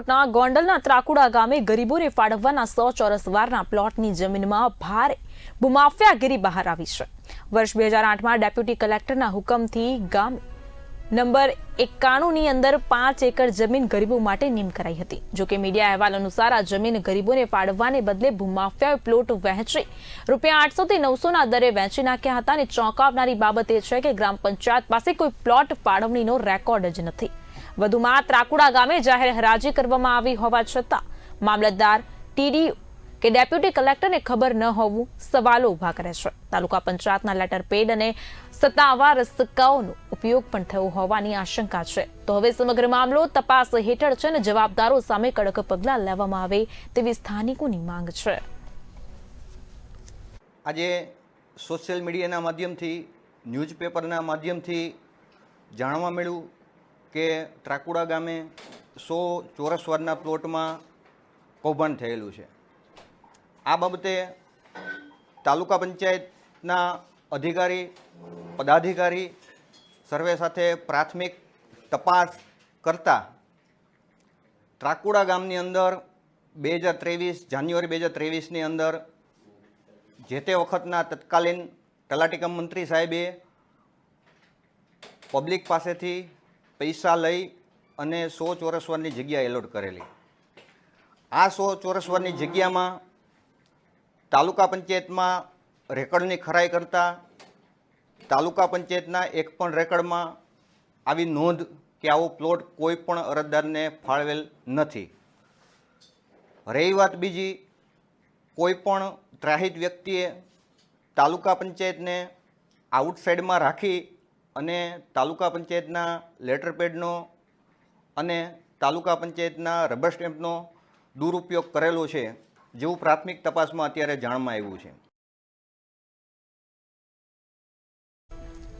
રાજકોટના ગોંડલના ત્રાકુડા ગામે ગરીબોને ફાળવવાના સો ચોરસ વારના પ્લોટની જમીનમાં ભારે ભૂમાફિયાગીરી બહાર આવી છે. વર્ષ બે હજાર આઠમાં ડેપ્યુટી કલેક્ટરના હુકમથી ગામ નંબર એકાણુંની અંદર પાંચ એકર જમીન ગરીબો માટે નિમ કરાઈ હતી. જોકે મીડિયા અહેવાલ અનુસાર આ જમીન ગરીબોને ફાળવવાને બદલે ભૂમાફિયાએ પ્લોટ વહેંચી રૂપિયા આઠસોથી નવસોના દરે વહેંચી નાખ્યા હતા અને ચોંકાવનારી બાબત એ છે કે ગ્રામ પંચાયત પાસે કોઈ પ્લોટ ફાળવણીનો રેકોર્ડ જ નથી. વધુમાં ત્રાકુડા ગામે જાહેર હરાજી કરવામાં આવી હોવા છતાં મામલતદાર ટીડી કે ડેપ્યુટી કલેક્ટરને ખબર ન હોવું સવાલો ઊભા કરે છે. તાલુકા પંચાયતના લેટર પેડ અને સત્તાવાર સિક્કાઓનો ઉપયોગ પણ થયો હોવાની આશંકા છે. તો હવે સમગ્ર મામલો તપાસ હેઠળ છે અને જવાબદારો સામે કડક પગલાં લેવામાં આવે તેવી સ્થાનિકોની માંગ છે. આજે સોશિયલ મીડિયાના માધ્યમથી, ન્યૂઝપેપરના માધ્યમથી જાણવા મળ્યું કે ત્રાકુડા ગામે સો ચોરસ વારના પ્લોટમાં કૌભાંડ થયેલું છે. આ બાબતે તાલુકા પંચાયતના અધિકારી, પદાધિકારી સર્વે સાથે પ્રાથમિક તપાસ કરતા ત્રાકુડા ગામની અંદર બે હજાર ત્રેવીસ, જાન્યુઆરી બે હજાર ત્રેવીસની અંદર જે તે વખતના તત્કાલીન તલાટીકમ મંત્રી સાહેબે પબ્લિક પાસેથી પૈસા લઈ અને સો ચોરસ વરની જગ્યા એલોટ કરેલી. આ સો ચોરસ વરની જગ્યામાં તાલુકા પંચાયતમાં રેકર્ડની ખરાઈ કરતા તાલુકા પંચાયતના એક પણ રેકર્ડમાં આવી નોંધ કે આવો પ્લોટ કોઈ પણ અરજદારને ફાળવેલ નથી. રહી વાત બીજી, કોઈ પણ ત્રાહિત વ્યક્તિએ તાલુકા પંચાયતને આઉટસાઇડમાં રાખી અને તાલુકા પંચાયતના લેટર પેડનો અને તાલુકા પંચાયતના રબર સ્ટેમ્પનો દુરુપયોગ કરેલો છે, જેવું પ્રાથમિક તપાસમાં અત્યારે જાણમાં આવ્યું છે.